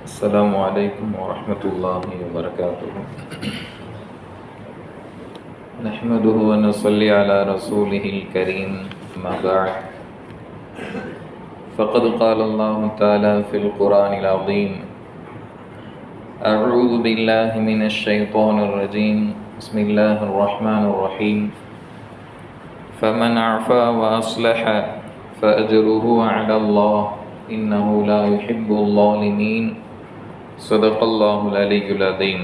السلام عليكم ورحمة الله وبركاته. نحمده ونصلي على رسوله الكريم أما بعد. فقد قال الله تعالى في القرآن العظيم أعوذ بالله من الشيطان الرجيم. بسم الله الرحمن الرحيم. فمن عفا وأصلح فأجره على الله إنه لا يحب الظالمين. صدق الله العلي العظيم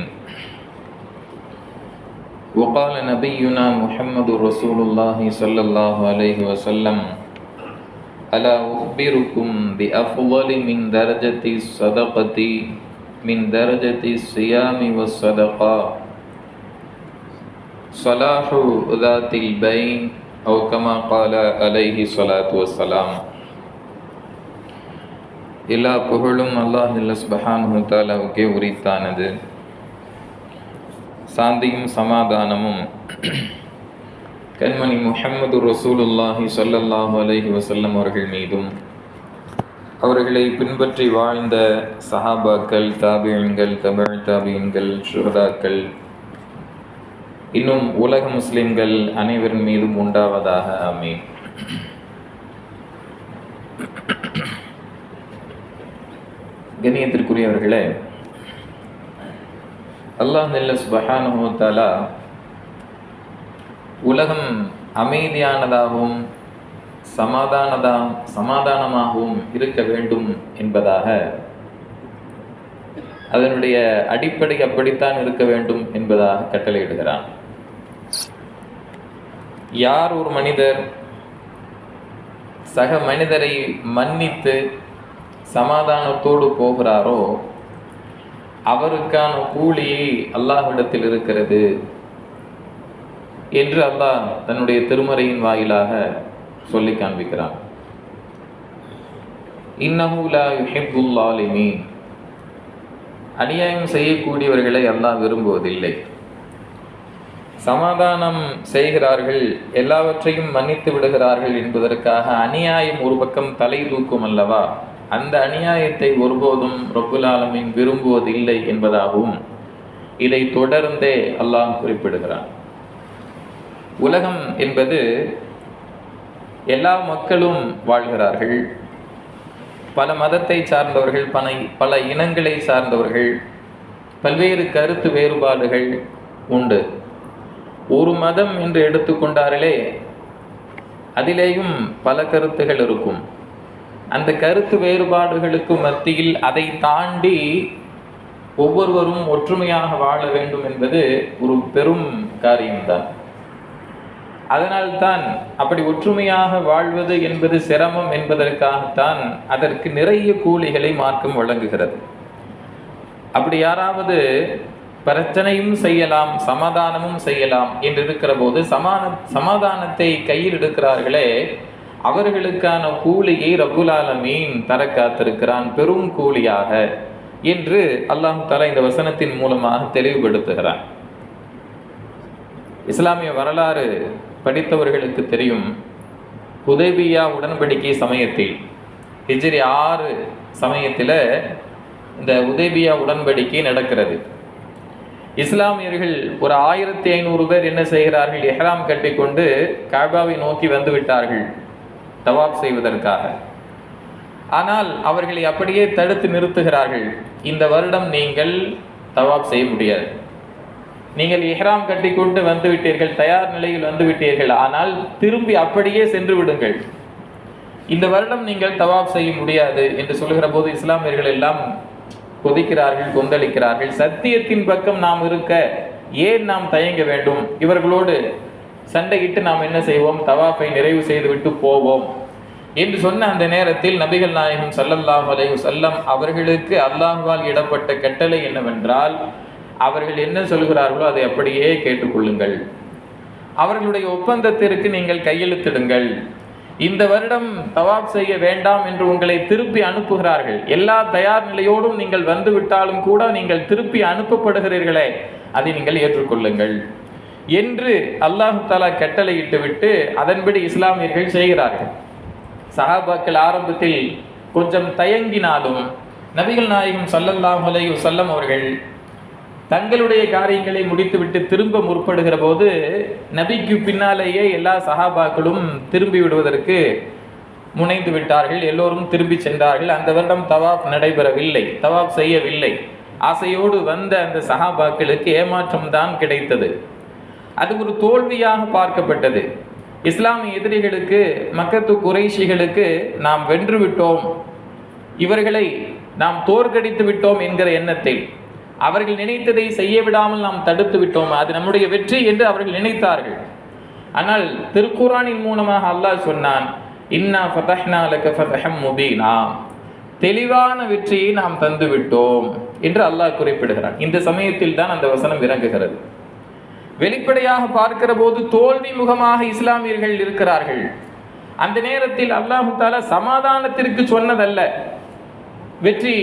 وقال نبينا محمد رسول الله صلى الله عليه وسلم ألا أخبركم بأفضل من درجة الصدقة، من درجة الصيام والصدقة صلاح ذات البين أو كما قال عليه الصلاة والسلام. எல்லா புகழும் அல்லாஹ் சுபஹானு தாலாவுக்கே உரித்தானது. சாந்தியும் சமாதானமும் கண்மணி முஹம்மது ரசூலுல்லாஹி சொல்லல்லாஹு அலஹி வசல்லம் அவர்கள் மீதும் அவர்களை பின்பற்றி வாழ்ந்த சஹாபாக்கள் தாபியன்கள் தமிழ் தாபியன்கள் சுகதாக்கள் இன்னும் உலக முஸ்லிம்கள் அனைவரின் மீதும் உண்டாவதாக ஆமீன். கண்ணியத்திற்குரியவர்களே அல்லாஹ் நெல்ல சுபஹானுத்தாலா உலகம் அமைதியானதாகவும் சமாதானதா சமாதானமாகவும் இருக்க வேண்டும் என்பதாக அதனுடைய அடிப்படை அப்படித்தான் இருக்க வேண்டும் என்பதாக கட்டளையிடுகிறான். யார் ஒரு மனிதர் சக மனிதரை மன்னித்து சமாதானத்தோடு போகிறாரோ? அவருக்கான கூலி அல்லாஹ்விடத்தில் இருக்கிறது என்று அல்லாஹ் தன்னுடைய திருமறையின் வாயிலாக சொல்லி காண்பிக்கிறான். இன்னஹூலா யுஹிபுல்லாலிமீன் அநியாயம் செய்யக்கூடியவர்களை அல்லாஹ் விரும்புவதில்லை. சமாதானம் செய்கிறார்கள் எல்லாவற்றையும் மன்னித்து விடுகிறார்கள் என்பதற்காக அநியாயம் ஒரு பக்கம் தலை தூக்கும் அல்லவா? அந்த அநியாயத்தை ஒருபோதும் ரொப்புல் விரும்புவது விரும்புவதில்லை என்பதாகவும் இதை தொடர்ந்தே அல்லாஹ் குறிப்பிடுகிறான். உலகம் என்பது எல்லா மக்களும் வாழ்கிறார்கள். பல மதத்தை சார்ந்தவர்கள் பல பல இனங்களை சார்ந்தவர்கள் பல்வேறு கருத்து வேறுபாடுகள் உண்டு. ஒரு மதம் என்று எடுத்துக்கொண்டார்களே அதிலேயும் பல கருத்துகள் இருக்கும். அந்த கருத்து வேறுபாடுகளுக்கு மத்தியில் அதை தாண்டி ஒவ்வொருவரும் ஒற்றுமையாக வாழ வேண்டும் என்பது ஒரு பெரும் காரியம்தான். அதனால்தான் அப்படி ஒற்றுமையாக வாழ்வது என்பது சிரமம் என்பதற்காகத்தான் அதற்கு நிறைய கூலிகளை மார்க்கம் வழங்குகிறது. அப்படி யாராவது பிரச்சனையும் செய்யலாம் சமாதானமும் செய்யலாம் என்று இருக்கிற போது சமான சமாதானத்தை கையில் எடுக்கிறார்களே அவர்களுக்கான கூலியை ரகுலாலமீன் தர காத்திருக்கிறான் பெரும் கூலியாக என்று அல்லாஹு தாலா இந்த வசனத்தின் மூலமாக தெளிவுபடுத்துகிறான். இஸ்லாமிய வரலாறு படித்தவர்களுக்கு தெரியும் உதவியா உடன்படிக்கை சமயத்தில் ஹிஜ்ரி ஆறு சமயத்தில் இந்த உதேபியா உடன்படிக்கை நடக்கிறது. இஸ்லாமியர்கள் ஒரு ஆயிரத்தி ஐநூறு பேர் என்ன செய்கிறார்கள் எஹ்ராம் கட்டிக்கொண்டு காபாவை நோக்கி வந்து விட்டார்கள் தவாப் செய்வதற்காக. ஆனால் அவர்களை அப்படியே தடுத்து நிறுத்துகிறார்கள். இந்த வருடம் நீங்கள் தவாப் செய்ய முடியாது. நீங்கள் இஹ்ராம் கட்டிக்கொண்டு வந்து விட்டீர்கள் தயார் நிலையில் வந்து விட்டீர்கள் ஆனால் திரும்பி அப்படியே சென்று விடுங்கள். இந்த வருடம் நீங்கள் தவாப் செய்ய முடியாது என்று சொல்கிற போது இஸ்லாமியர்கள் எல்லாம் கொதிக்கிறார்கள் கொந்தளிக்கிறார்கள். சத்தியத்தின் பக்கம் நாம் இருக்க ஏன் நாம் தயங்க வேண்டும்? இவர்களோடு சண்டையிட்டு நாம் என்ன செய்வோம்? தவாஃபை நிறைவு செய்துவிட்டு போவோம். என்று சொன்ன அந்த நேரத்தில் நபிகள் நாயகம் சல்லல்லாஹ் அலைஹி செல்லம் அவர்களுக்கு அல்லாஹால் இடப்பட்ட கட்டளை என்னவென்றால் அவர்கள் என்ன சொல்கிறார்களோ அதை அப்படியே கேட்டுக்கொள்ளுங்கள். அவர்களுடைய ஒப்பந்தத்திற்கு நீங்கள் கையெழுத்திடுங்கள். இந்த வருடம் தவாப் செய்ய வேண்டாம் என்று உங்களை திருப்பி அனுப்புகிறார்கள். எல்லா தயார் நிலையோடும் நீங்கள் வந்துவிட்டாலும் கூட நீங்கள் திருப்பி அனுப்பப்படுகிறீர்களே அதை நீங்கள் ஏற்றுக்கொள்ளுங்கள். என்று அல்லாஹு தாலா கட்டளையிட்டு விட்டு அதன்படி இஸ்லாமியர்கள் செய்கிறார்கள். சஹாபாக்கள் ஆரம்பத்தில் கொஞ்சம் தயங்கினாலும் நபிகள் நாயகம் சல்லல்லாஹ் அலையு வஸல்லம் அவர்கள் தங்களுடைய காரியங்களை முடித்துவிட்டு திரும்ப முற்படுகிற போது நபிக்கு பின்னாலேயே எல்லா சஹாபாக்களும் திரும்பி விடுவதற்கு முனைந்து விட்டார்கள். எல்லோரும் திரும்பி சென்றார்கள். அந்த வருடம் தவாப் நடைபெறவில்லை. தவாப் செய்யவில்லை. ஆசையோடு வந்த அந்த சஹாபாக்களுக்கு ஏமாற்றம் தான் கிடைத்தது. அது ஒரு தோல்வியாக பார்க்கப்பட்டது. இஸ்லாமிய எதிரிகளுக்கு மக்கத்து குறைஷிகளுக்கு நாம் வென்று விட்டோம். இவர்களை நாம் தோற்கடித்து விட்டோம் என்கிற எண்ணத்தில் அவர்கள் நினைத்ததை செய்ய விடாமல் நாம் தடுத்து விட்டோம். அது நம்முடைய வெற்றி என்று அவர்கள் நினைத்தார்கள். ஆனால் திருக்குரானின் மூலமாக அல்லாஹ் சொன்னான் இன்னா ஃபதஹ்னா லக ஃபதஹம் முபீனா. தெளிவான வெற்றியை நாம் தந்து விட்டோம் என்று அல்லாஹ் குறிப்பிடுகிறான். இந்த சமயத்தில் தான் அந்த வசனம் இறங்குகிறது. வெளிப்படையாக பார்க்கிற போது தோல்வி முகமாக இஸ்லாமியர்கள் இருக்கிறார்கள். அந்த நேரத்தில் அல்லாஹு தாலா சமாதானத்திற்கு சொன்னதல்ல. வெற்றி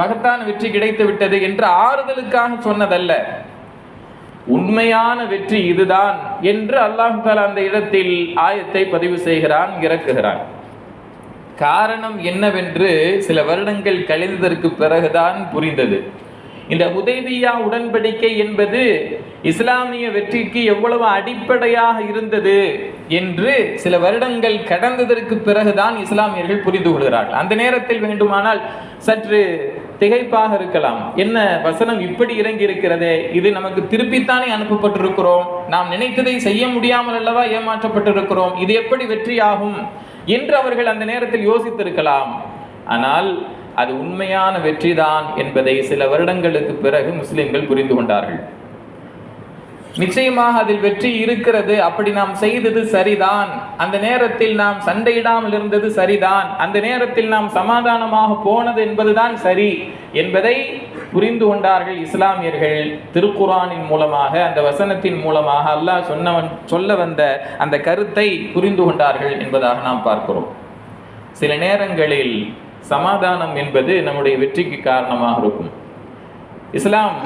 மகத்தான வெற்றி கிடைத்து விட்டது என்று ஆறுதலுக்காக சொன்னதல்ல. உண்மையான வெற்றி இதுதான் என்று அல்லாஹு தாலா அந்த இடத்தில் ஆயத்தை பதிவு செய்கிறான் இறக்குகிறான். காரணம் என்னவென்று சில வருடங்கள் கழிந்ததற்கு பிறகுதான் புரிந்தது. இந்த உதவியா உடன்படிக்கை என்பது இஸ்லாமிய வெற்றிக்கு எவ்வளவு அடிப்படையாக இருந்தது என்று சில வருடங்கள் கடந்ததற்கு பிறகுதான் இஸ்லாமியர்கள் புரிந்து கொள்கிறார்கள். அந்த நேரத்தில் வேண்டுமானால் சற்று திகைப்பாக இருக்கலாம். என்ன வசனம் இப்படி இறங்கி இருக்கிறதே? இது நமக்கு திருப்பித்தானே அனுப்பப்பட்டிருக்கிறோம். நாம் நினைத்ததை செய்ய முடியாமல் அல்லவா ஏமாற்றப்பட்டிருக்கிறோம். இது எப்படி வெற்றியாகும்? என்று அவர்கள் அந்த நேரத்தில் யோசித்திருக்கலாம். ஆனால் அது உண்மையான வெற்றிதான் என்பதை சில வருடங்களுக்கு பிறகு முஸ்லிம்கள் புரிந்து கொண்டார்கள். நிச்சயமாக அதில் வெற்றி இருக்கிறது. அப்படி நாம் செய்தது சரிதான். அந்த நேரத்தில் நாம் சண்டையிடாமல் இருந்தது சரிதான். அந்த நேரத்தில் நாம் சமாதானமாக போனது என்பதுதான் சரி என்பதை புரிந்து கொண்டார்கள் இஸ்லாமியர்கள். திருக்குரானின் மூலமாக அந்த வசனத்தின் மூலமாக அல்லாஹ் சொன்னவன் சொல்ல வந்த அந்த கருத்தை புரிந்து கொண்டார்கள் என்பதாக நாம் பார்க்கிறோம். சில நேரங்களில் சமாதானம் என்பது நம்முடைய வெற்றிக்கு காரணமாக இருக்கும். இஸ்லாம்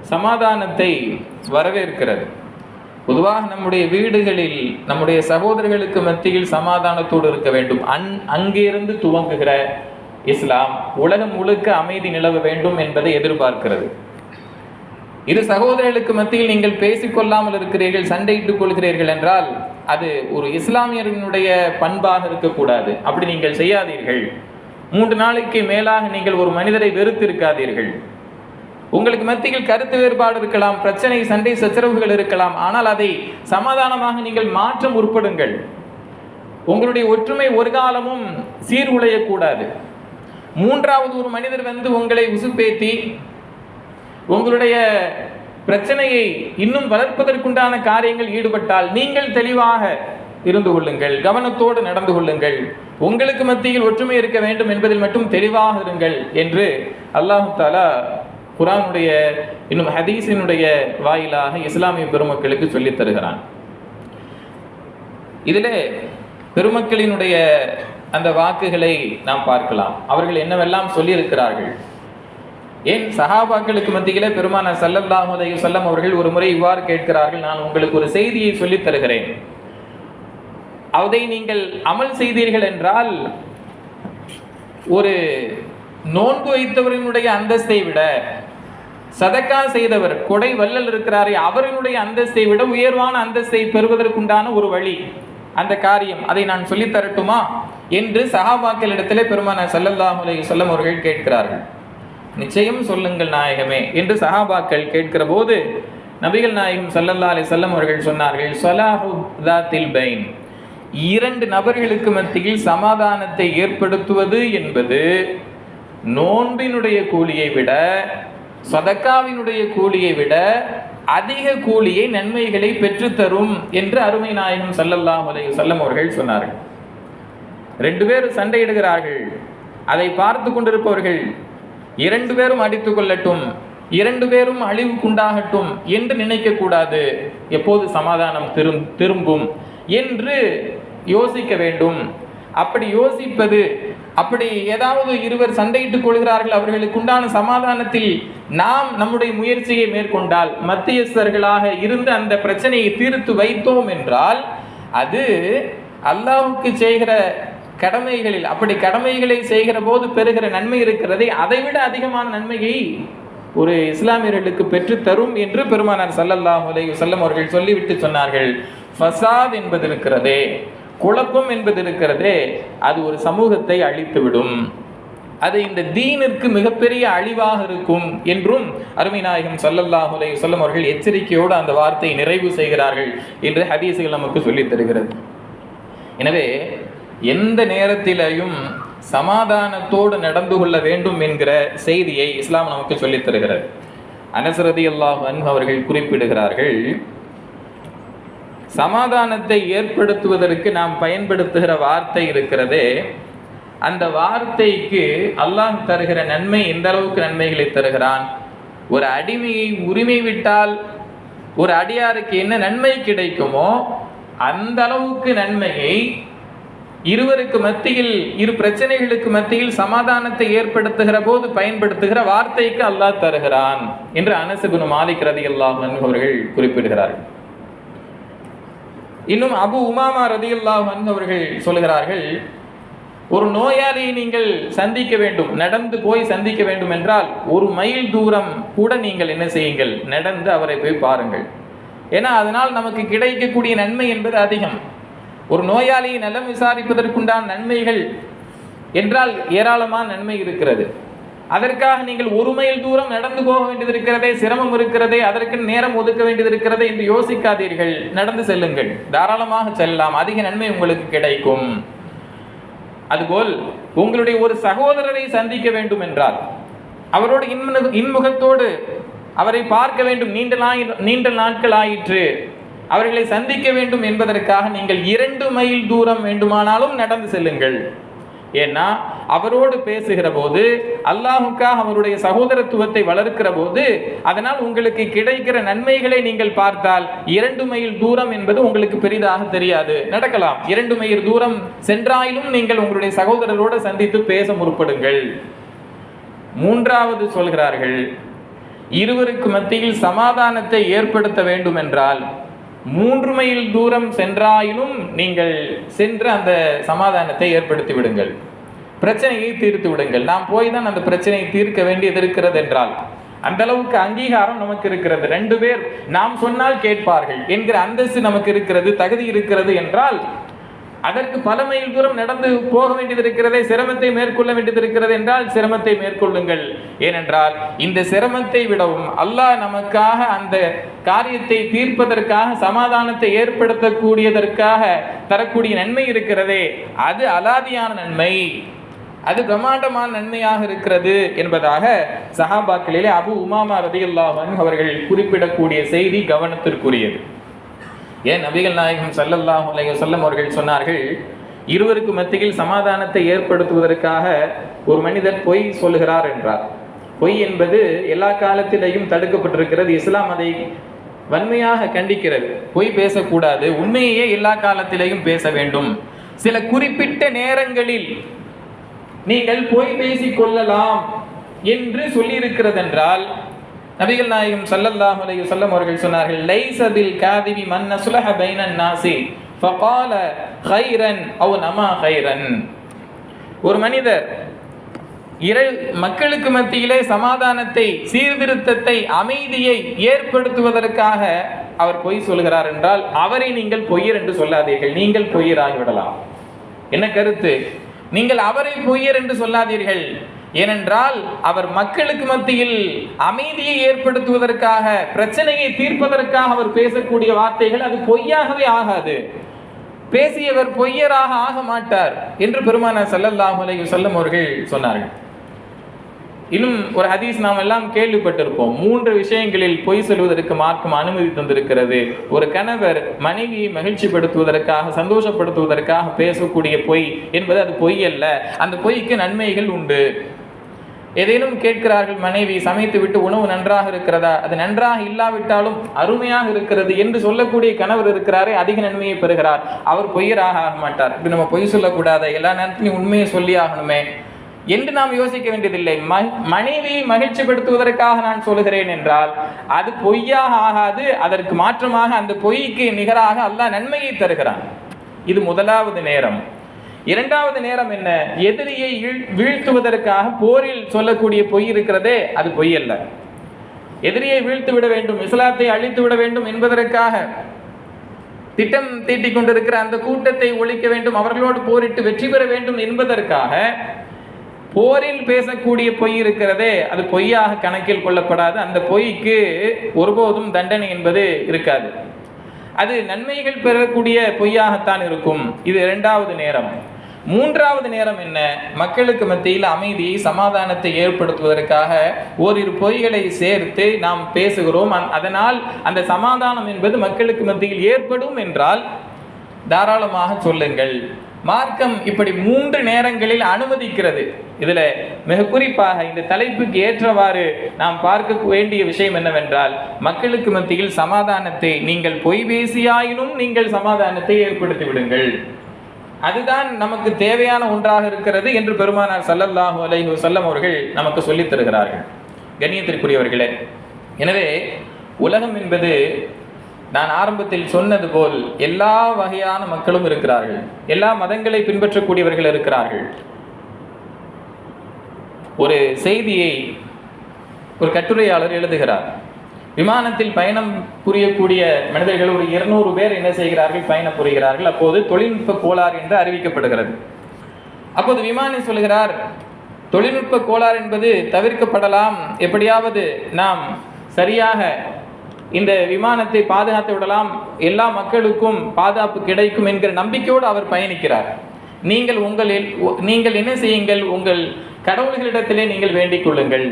சமாதானத்தை வரவேற்கிறது. பொதுவாக நம்முடைய வீடுகளில் நம்முடைய சகோதரர்களுக்கு மத்தியில் சமாதானத்தோடு இருக்க வேண்டும். அந் அங்கிருந்து துவங்குகிற இஸ்லாம் உலகம் முழுக்க அமைதி நிலவ வேண்டும் என்பதை எதிர்பார்க்கிறது. இரு சகோதரர்களுக்கு மத்தியில் நீங்கள் பேசிக்கொள்ளாமல் இருக்கிறீர்கள் சண்டையிட்டுக் கொள்கிறீர்கள் என்றால் அது ஒரு இஸ்லாமியரினுடைய பண்பாக இருக்கக்கூடாது. அப்படி நீங்கள் செய்யாதீர்கள். மூன்று நாளைக்கு மேலாக நீங்கள் ஒரு மனிதரை வெறுத்திருக்காதீர்கள். உங்களுக்கு மத்தியில் கருத்து வேறுபாடு இருக்கலாம் பிரச்சனை சண்டை சச்சரவுகள் இருக்கலாம் ஆனால் அதை சமாதானமாக நீங்கள் மாற்றம் உட்படுங்கள் உங்களுடைய ஒற்றுமை ஒரு காலமும் சீர்குலையக்கூடாது. மூன்றாவது ஒரு மனிதர் வந்து உங்களை உசுப்பேத்தி உங்களுடைய பிரச்சனையை இன்னும் வளர்ப்பதற்குண்டான காரியங்கள் ஈடுபட்டால் நீங்கள் தெளிவாக இருந்து கொள்ளுங்கள். கவனத்தோடு நடந்து கொள்ளுங்கள். உங்களுக்கு மத்தியில் ஒற்றுமை இருக்க வேண்டும் என்பதில் மட்டும் தெளிவாக இருங்கள் என்று அல்லாஹு தாலா குரானுடைய இன்னும் ஹதீஸினுடைய வாயிலாக இஸ்லாமிய பெருமக்களுக்கு சொல்லித் தருகிறான். இதிலே பெருமக்களினுடைய அந்த வாக்குகளை நாம் பார்க்கலாம். அவர்கள் என்னவெல்லாம் சொல்லியிருக்கிறார்கள்? ஏன் சஹாபாக்களுக்கு மத்தியிலே பெருமான சல்லல்லாஹு அலைஹி வஸல்லம் அவர்கள் ஒரு முறை இவ்வாறு கேட்கிறார்கள் நான் உங்களுக்கு ஒரு செய்தியை சொல்லித் தருகிறேன். அதை நீங்கள் அமல் செய்தீர்கள் என்றால் ஒரு நோன்பு வைத்தவரினுடைய அந்தஸ்தை விட சதக்கா செய்தவர் கொடை வள்ளல் இருக்கிறாரே அவரினுடைய அந்தஸ்தை விட உயர்வான அந்தஸ்தை பெறுவதற்குண்டான ஒரு வழி அந்த காரியம். அதை நான் சொல்லித் தரட்டுமா? என்று சஹாபாக்களிடத்திலே பெருமான சல்லல்லாஹு அலைஹி அவர்கள் கேட்கிறார்கள். நிச்சயம் சொல்லுங்கள் நாயகமே என்று சஹாபாக்கள் கேட்கிற போது நபிகள் நாயகம் சல்லல்லா அலி செல்லம் அவர்கள் சொன்னார்கள் சலாஹு தாத்தில் பைன். இரண்டு நபர்களுக்கு மத்தியில் சமாதானத்தை ஏற்படுத்துவது என்பது நோன்பினுடைய கூலியை விட சதக்காவினுடைய கூலியை விட அதிக கூலியை நன்மைகளை பெற்றுத்தரும் என்று அருமை நாயகம் சல்லல்லாஹு அலைஹி அவர்கள் சொன்னார்கள். ரெண்டு பேர் சண்டையிடுகிறார்கள். அதை பார்த்து கொண்டிருப்பவர்கள் இரண்டு பேரும் அடித்துக் கொள்ளட்டும் இரண்டு பேரும் அழிவுக்குண்டாகட்டும் என்று நினைக்கக்கூடாது. எப்போது சமாதானம் திரும் திரும்பும் என்று யோசிக்க வேண்டும். அப்படி யோசிப்பது அப்படி ஏதாவது இருவர் சண்டையிட்டுக் கொள்கிறார்கள் அவர்களுக்கு உண்டான சமாதானத்தில் நாம் நம்முடைய முயற்சியை மேற்கொண்டால் மத்தியஸ்தர்களாக இருந்து அந்த பிரச்சனையை தீர்த்து வைத்தோம் என்றால் அது அல்லாஹுக்கு செய்கிற கடமைகளில் அப்படி கடமைகளை செய்கிற போது பெறுகிற நன்மை இருக்கிறதே அதைவிட அதிகமான நன்மையை ஒரு இஸ்லாமியர்களுக்கு பெற்று தரும் என்று பெருமானார் சல்லல்லாஹ் அலைஹி வஸல்லம் அவர்கள் சொல்லிவிட்டு சொன்னார்கள். ஃபசாத் என்பது இருக்கிறதே. குழப்பம் என்பது இருக்கிறதே அது ஒரு சமூகத்தை அழித்துவிடும். அது இந்த தீனிற்கு மிகப்பெரிய அழிவாக இருக்கும் என்றும் அருமை நாயகம் ஸல்லல்லாஹு அலைஹி அவர்கள் எச்சரிக்கையோடு அந்த வார்த்தையை நிறைவு செய்கிறார்கள் என்று ஹதீசுகள் நமக்கு சொல்லித் தருகிறது. எனவே எந்த நேரத்திலையும் சமாதானத்தோடு நடந்து கொள்ள வேண்டும் என்கிற செய்தியை இஸ்லாம் நமக்கு சொல்லித் தருகிறது. அனசரதி அல்லாஹ் அவர்கள் குறிப்பிடுகிறார்கள் சமாதானத்தை ஏற்படுத்துவதற்கு நாம் பயன்படுத்துகிற வார்த்தை இருக்கிறதே. அந்த வார்த்தைக்கு அல்லாஹ் தருகிற நன்மை எந்த அளவுக்கு நன்மைகளை தருகிறான்? ஒரு அடிமையை உரிமை விட்டால் ஒரு அடியாருக்கு என்ன நன்மை கிடைக்குமோ அந்த அளவுக்கு நன்மையை இருவருக்கு மத்தியில் இரு பிரச்சனைகளுக்கு மத்தியில் சமாதானத்தை ஏற்படுத்துகிற போது பயன்படுத்துகிற வார்த்தைக்கு அல்லாஹ் தருகிறான் என்று அனசுகுனு மாலிக் ரதி அல்லாஹ் அவர்கள் குறிப்பிடுகிறார்கள். இன்னும் அபு உமாமா ரதி அல்லாஹ் அவர்கள் சொல்கிறார்கள் ஒரு நோயாளியை நீங்கள் சந்திக்க வேண்டும் நடந்து போய் சந்திக்க வேண்டும் என்றால் ஒரு மைல் தூரம் கூட நீங்கள் என்ன செய்யுங்கள் நடந்து அவரை போய் பாருங்கள். ஏன்னா அதனால் நமக்கு கிடைக்கக்கூடிய நன்மை என்பது அதிகம். ஒரு நோயாளியை நலம் விசாரிப்பதற்குண்டான நன்மைகள் என்றால் ஏராளமான நன்மை இருக்கிறது. அதற்காக நீங்கள் ஒரு மைல் தூரம் நடந்து போக வேண்டியது இருக்கிறதே சிரமம் இருக்கிறதே அதற்கு நேரம் ஒதுக்க வேண்டியது இருக்கிறதே என்று யோசிக்காதீர்கள். நடந்து செல்லுங்கள். தாராளமாக செல்லலாம். அதிக நன்மை உங்களுக்கு கிடைக்கும். அதுபோல் உங்களுடைய ஒரு சகோதரரை சந்திக்க வேண்டும் என்றார். அவரோடு இன்மு இன்முகத்தோடு அவரை பார்க்க வேண்டும். நீண்ட நாய் நீண்ட நாட்கள் ஆயிற்று. அவர்களை சந்திக்க வேண்டும் என்பதற்காக நீங்கள் இரண்டு மைல் தூரம் வேண்டுமானாலும் நடந்து செல்லுங்கள். ஏன்னா அவரோடு பேசுகிற போது அல்லாஹுக்காக அவருடைய சகோதரத்துவத்தை வளர்க்கிற போது அதனால் உங்களுக்கு கிடைக்கிற நன்மைகளை நீங்கள் பார்த்தால் இரண்டு மைல் தூரம் என்பது உங்களுக்கு பெரிதாக தெரியாது. நடக்கலாம். இரண்டு மைல் தூரம் சென்றாயிலும் நீங்கள் உங்களுடைய சகோதரரோடு சந்தித்து பேச முற்படுங்கள். மூன்றாவது சொல்கிறார்கள் இருவருக்கு மத்தியில் சமாதானத்தை ஏற்படுத்த வேண்டும் என்றால் மூன்று மைல் தூரம் சென்றாயினும் நீங்கள் சென்று அந்த சமாதானத்தை ஏற்படுத்தி விடுங்கள். பிரச்சனையை தீர்த்து விடுங்கள். நாம் போய் தான் அந்த பிரச்சனையை தீர்க்க வேண்டியது இருக்கிறது என்றால் அந்த அளவுக்கு அங்கீகாரம் நமக்கு இருக்கிறது. ரெண்டு பேர் நாம் சொன்னால் கேட்பார்கள். என்கிற அந்தஸ்து நமக்கு இருக்கிறது தகுதி இருக்கிறது என்றால் அதற்கு பல மைல் தூரம் நடந்து போக வேண்டியது இருக்கிறதே சிரமத்தை மேற்கொள்ள வேண்டியது இருக்கிறது என்றால் சிரமத்தை மேற்கொள்ளுங்கள். ஏனென்றால் இந்த சிரமத்தை விடவும் அல்லாஹ் நமக்காக அந்த காரியத்தை தீர்ப்பதற்காக சமாதானத்தை ஏற்படுத்தக்கூடியதற்காக தரக்கூடிய நன்மை இருக்கிறதே. அது அலாதியான நன்மை. அது பிரம்மாண்டமான நன்மையாக இருக்கிறது என்பதாக சஹாபாக்களிலே அபு உமாமா ரதியுல்லாஹன் அவர்கள் குறிப்பிடக்கூடிய செய்தி கவனத்திற்குரியது. ஏன் நபிகள் நாயகம் ஸல்லல்லாஹு அலைய வஸல்லம் அவர்கள் சொன்னார்கள் இருவருக்கு மத்தியில் சமாதானத்தை ஏற்படுத்துவதற்காக ஒரு மனிதர் பொய் சொல்லுகிறார் என்றார். பொய் என்பது எல்லா காலத்திலேயும் தடுக்கப்பட்டிருக்கிறது இஸ்லாம் அதை வன்மையாக கண்டிக்கிறது. பொய் பேசக்கூடாது உண்மையே எல்லா காலத்திலேயும் பேச வேண்டும். சில குறிப்பிட்ட நேரங்களில் நீங்கள் பொய் பேசிக் கொள்ளலாம் என்று சொல்லியிருக்கிறதென்றால் நபிகள் நாயகம் சல்லல்லாஹு அலைஹி வஸல்லம் அவர்கள் சொன்னார்கள் லைஸ பில் காதிபி மன் நஸ்லஹ பைனன் நாசி ஃபகால கைரன் அவ் நமா கைரன். ஒரு மனிதர் இறை மக்களுக்கு மத்தியிலே சமாதானத்தை சீர்திருத்தத்தை அமைதியை ஏற்படுத்துவதற்காக அவர் பொய் சொல்கிறார் என்றால் அவரை நீங்கள் பொய்யர் என்று சொல்லாதீர்கள் நீங்கள் பொய்யராகிவிடலாம். என்ன கருத்து? நீங்கள் அவரை பொய்யர் என்று சொல்லாதீர்கள். ஏனென்றால் அவர் மக்களுக்கு மத்தியில் அமைதியை ஏற்படுத்துவதற்காக பிரச்சனையை தீர்ப்பதற்காக அவர் பேசக்கூடிய வார்த்தைகள் அது பொய்யாகவே ஆகாது. பேசியவர் பொய்யராக ஆக மாட்டார் என்று பெருமான சல்லல்லாஹு அலைஹி சொல்லம் அவர்கள் சொன்னார்கள். இன்னும் ஒரு ஹதீஸ் நாம் எல்லாம் கேள்விப்பட்டிருப்போம். மூன்று விஷயங்களில் பொய் சொல்வதற்கு மார்க்கம் அனுமதி தந்திருக்கிறது. ஒரு கணவர் மனைவியை மகிழ்ச்சிப்படுத்துவதற்காக சந்தோஷப்படுத்துவதற்காக பேசக்கூடிய பொய் என்பது அது பொய் அல்ல. அந்த பொய்க்கு நன்மைகள் உண்டு. ஏதேனும் கேட்கிறார்கள் மனைவி சமைத்து விட்டு உணவு நன்றாக இருக்கிறதா? அது நன்றாக இல்லாவிட்டாலும் அருமையாக இருக்கிறது என்று சொல்லக்கூடிய கணவர் இருக்கிறாரே அதிக நன்மையை பெறுகிறார். அவர் பொய்யராக ஆக மாட்டார். இப்படி நம்ம பொய் சொல்லக்கூடாத. எல்லா நேரத்திலையும் உண்மையை சொல்லி ஆகணுமே. என்று நாம் யோசிக்க வேண்டியதில்லை. மனைவியை மகிழ்ச்சிப்படுத்துவதற்காக நான் சொல்கிறேன் என்றால் அது பொய்யாக ஆகாது. அதற்கு மாற்றமாக அந்த பொய்க்கு நிகராக அல்லாஹ் நன்மையை தருகிறான். இது முதலாவது நேரம். இரண்டாவது நேரம் என்ன? எதிரியை வீழ்த்துவதற்காக போரில் சொல்லக்கூடிய பொய் இருக்கிறதே அது பொய் அல்ல. எதிரியை வீழ்த்து விட வேண்டும் இஸ்லாத்தை அழித்து விட வேண்டும் என்பதற்காக திட்டம் தீட்டிக் கொண்டிருக்கிற அந்த கூட்டத்தை ஒழிக்க வேண்டும் அவர்களோடு போரிட்டு வெற்றி பெற வேண்டும் என்பதற்காக போரில் பேசக்கூடிய பொய் இருக்கிறதே அது பொய்யாக கணக்கில் கொள்ளப்படாது. அந்த பொய்க்கு ஒருபோதும் தண்டனை என்பது இருக்காது. அது நன்மைகள் பெறக்கூடிய பொய்யாகத்தான் இருக்கும். இது இரண்டாவது நேரம். மூன்றாவது நேரம் என்ன? மக்களுக்கு மத்தியில் அமைதியை சமாதானத்தை ஏற்படுத்துவதற்காக ஓரிரு பொய்களை சேர்த்து நாம் பேசுகிறோம். அதனால் அந்த சமாதானம் என்பது மக்களுக்கு மத்தியில் ஏற்படும் என்றால் தாராளமாக சொல்லுங்கள். மார்க்கம் இப்படி மூன்று நேரங்களில் அனுமதிக்கிறது. இதுல மிக குறிப்பாக இந்த தலைப்புக்கு ஏற்றவாறு நாம் பார்க்க வேண்டிய விஷயம் என்னவென்றால் மக்களுக்கு மத்தியில் சமாதானத்தை நீங்கள் பொய் பேசியாயினும் நீங்கள் சமாதானத்தை ஏற்படுத்தி விடுங்கள் அதுதான் நமக்கு தேவையான ஒன்றாக இருக்கிறது என்று பெருமானார் சல்லல்லாஹு அலைஹு வஸல்லம் அவர்கள் நமக்கு சொல்லித் தருகிறார்கள். கண்ணியத்திற்குரியவர்களே எனவே உலகம் என்பது நான் ஆரம்பத்தில் சொன்னது போல் எல்லா வகையான மக்களும் இருக்கிறார்கள். எல்லா மதங்களை பின்பற்றக்கூடியவர்கள் இருக்கிறார்கள். ஒரு செய்தியை ஒரு கட்டுரையாளர் எழுதுகிறார். விமானத்தில் பயணம் புரியக்கூடிய மனிதர்கள் ஒரு இருநூறு பேர் என்ன செய்கிறார்கள்? பயணம் புரிகிறார்கள். அப்போது தொழில்நுட்ப கோளாறு என்று அறிவிக்கப்படுகிறது. அப்போது விமானி சொல்கிறார் தொழில்நுட்ப கோளாறு என்பது தவிர்க்கப்படலாம். எப்படியாவது நாம் சரியாக இந்த விமானத்தை பாதுகாத்து விடலாம். எல்லா மக்களுக்கும் பாதுகாப்பு கிடைக்கும் என்கிற நம்பிக்கையோடு அவர் பயணிக்கிறார். நீங்கள் உங்களில் நீங்கள் என்ன செய்யுங்கள்? உங்கள் கடவுள்களிடத்திலே நீங்கள் வேண்டிக் கொள்ளுங்கள்.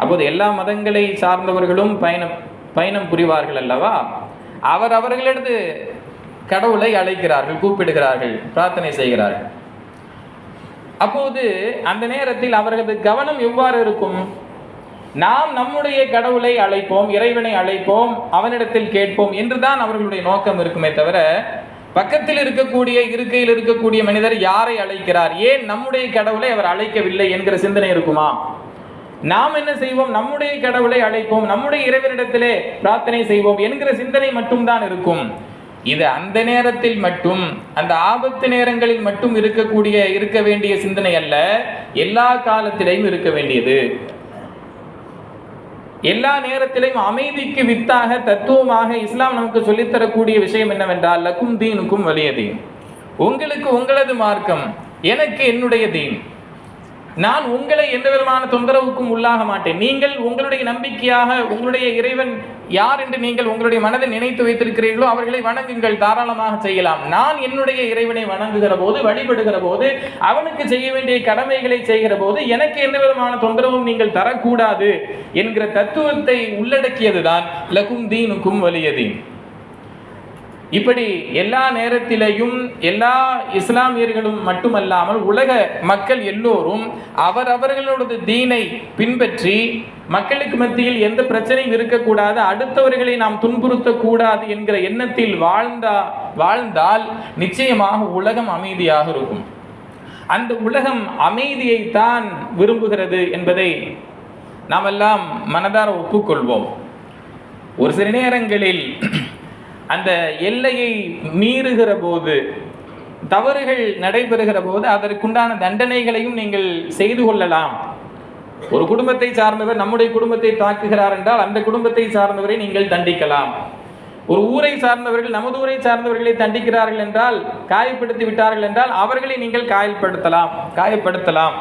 அப்போது எல்லா மதங்களை சார்ந்தவர்களும் பயணம் பயணம் புரிவார்கள் அல்லவா? அவர் அவர்களிடத்து கடவுளை அழைக்கிறார்கள் கூப்பிடுகிறார்கள் பிரார்த்தனை செய்கிறார்கள். அப்போது அந்த நேரத்தில் அவர்களது கவனம் எவ்வாறு இருக்கும்? நாம் நம்முடைய கடவுளை அழைப்போம் இறைவனை அழைப்போம் அவனிடத்தில் கேட்போம் என்றுதான் அவர்களுடைய நோக்கம் இருக்குமே தவிர பக்கத்தில் இருக்கக்கூடிய இருக்கையில் இருக்கக்கூடிய மனிதர் யாரை அழைக்கிறார்? ஏன் நம்முடைய கடவுளை அவர் அழைக்கவில்லை என்கிற சிந்தனை இருக்குமா? நாம் என்ன செய்வோம்? நம்முடைய கடவுளை அழைப்போம். நம்முடைய இறைவனிடத்திலே பிரார்த்தனை செய்வோம் என்கிற சிந்தனை மட்டும்தான் இருக்கும். இது அந்த நேரத்தில் மட்டும் அந்த ஆபத்து நேரங்களில் மட்டும் இருக்கக்கூடிய இருக்க வேண்டிய சிந்தனை அல்ல. எல்லா காலத்திலையும் இருக்க வேண்டியது. எல்லா நேரத்திலையும் அமைதிக்கு வித்தாக தத்துவமாக இஸ்லாம் நமக்கு சொல்லித்தரக்கூடிய விஷயம் என்னவென்றால் லக்கும் தீனுக்கும் வலிய தீன். உங்களுக்கு உங்களது மார்க்கம் எனக்கு என்னுடைய தீன். நான் உங்களை எந்த விதமான தொந்தரவுக்கும் உள்ளாக மாட்டேன். நீங்கள் உங்களுடைய நம்பிக்கையாக உங்களுடைய இறைவன் யார் என்று நீங்கள் உங்களுடைய மனதை நினைத்து வைத்திருக்கிறீர்களோ அவர்களை வணங்குங்கள். தாராளமாக செய்யலாம். நான் என்னுடைய இறைவனை வணங்குகிற போது வழிபடுகிற போது அவனுக்கு செய்ய வேண்டிய கடமைகளை செய்கிற போது எனக்கு எந்த விதமான தொந்தரவும் நீங்கள் தரக்கூடாது என்கிற தத்துவத்தை உள்ளடக்கியதுதான் லகும் தீனுக்கும் வலியதீன். இப்படி எல்லா நேரத்திலையும் எல்லா இஸ்லாமியர்களும் மட்டுமல்லாமல் உலக மக்கள் எல்லோரும் அவரவர்களோட தீனை பின்பற்றி மக்களுக்கு மத்தியில் எந்த பிரச்சனையும் இருக்கக்கூடாது அடுத்தவர்களை நாம் துன்புறுத்தக்கூடாது என்கிற எண்ணத்தில் வாழ்ந்தா வாழ்ந்தால் நிச்சயமாக உலகம் அமைதியாக இருக்கும். அந்த உலகம் அமைதியை தான் விரும்புகிறது என்பதை நாம் எல்லாம் மனதார ஒப்புக்கொள்வோம். ஒரு சில நேரங்களில் அந்த எல்லையை மீறுகிற போது தவறுகள் நடைபெறுகிற போது அதற்குண்டான தண்டனைகளையும் நீங்கள் செய்து கொள்ளலாம். ஒரு குடும்பத்தை சார்ந்தவர் நம்முடைய குடும்பத்தை தாக்குகிறார் என்றால் அந்த குடும்பத்தை சார்ந்தவரை நீங்கள் தண்டிக்கலாம். ஒரு ஊரை சார்ந்தவர்கள் நமது ஊரை சார்ந்தவர்களை தண்டிக்கிறார்கள் என்றால் காயப்படுத்தி விட்டார்கள் என்றால் அவர்களை நீங்கள் காயப்படுத்தலாம் காயப்படுத்தலாம்.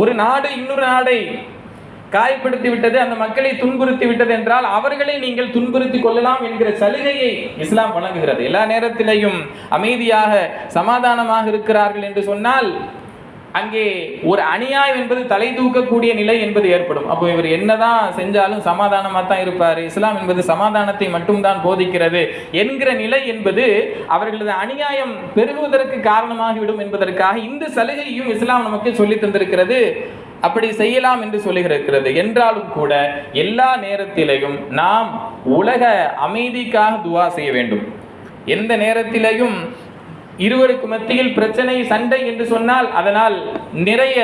ஒரு நாடு இன்னொரு நாடை காயப்படுத்தி விட்டது அந்த மக்களை துன்புறுத்தி விட்டது என்றால் அவர்களை நீங்கள் துன்புறுத்தி கொள்ளலாம் என்கிற சலுகையை இஸ்லாம் வழங்குகிறது. எல்லா நேரத்திலையும் அமைதியாக சமாதானமாக இருக்கிறார்கள் என்று சொன்னால் அங்கே ஒரு அநியாயம் என்பது தலை தூக்கக்கூடிய நிலை என்பது ஏற்படும். அப்போ இவர் என்னதான் செஞ்சாலும் சமாதானமாக தான் இருப்பார். இஸ்லாம் என்பது சமாதானத்தை மட்டும்தான் போதிக்கிறது என்கிற நிலை என்பது அவர்களது அநியாயம் பெருகுவதற்கு காரணமாகிவிடும் என்பதற்காக இந்த சலுகையும் இஸ்லாம் நமக்கு சொல்லி தந்திருக்கிறது. அப்படி செய்யலாம் என்று சொல்லுகிறது என்றாலும் கூட எல்லா நேரத்திலையும் நாம் உலக அமைதிக்காக துவா செய்ய வேண்டும். எந்த நேரத்திலையும் இருவருக்கு மத்தியில் பிரச்சனை சண்டை என்று சொன்னால் அதனால் நிறைய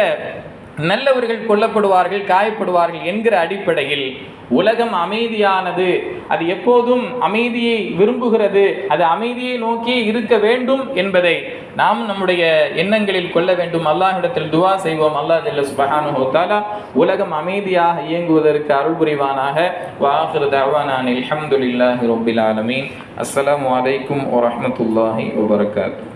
நல்லவர்கள் கொல்லப்படுவார்கள் காயப்படுவார்கள் என்கிற அடிப்படையில் உலகம் அமைதியானது. அது எப்போதும் அமைதியை விரும்புகிறது. அது அமைதியை நோக்கி இருக்க வேண்டும் என்பதை நாம் நம்முடைய எண்ணங்களில் கொள்ள வேண்டும். அல்லாஹிடத்தில் துவா செய்வோம். அல்லாஹ் ஜல்ல சுபஹானஹு உலகம் அமைதியாக இயங்குவதற்கு அருள் புரிவானாக. வாஹிரு தவானான் அல்ஹம்துலில்லாஹி ரப்பில் ஆலமீன். அஸ்ஸலாமு அலைக்கும் வ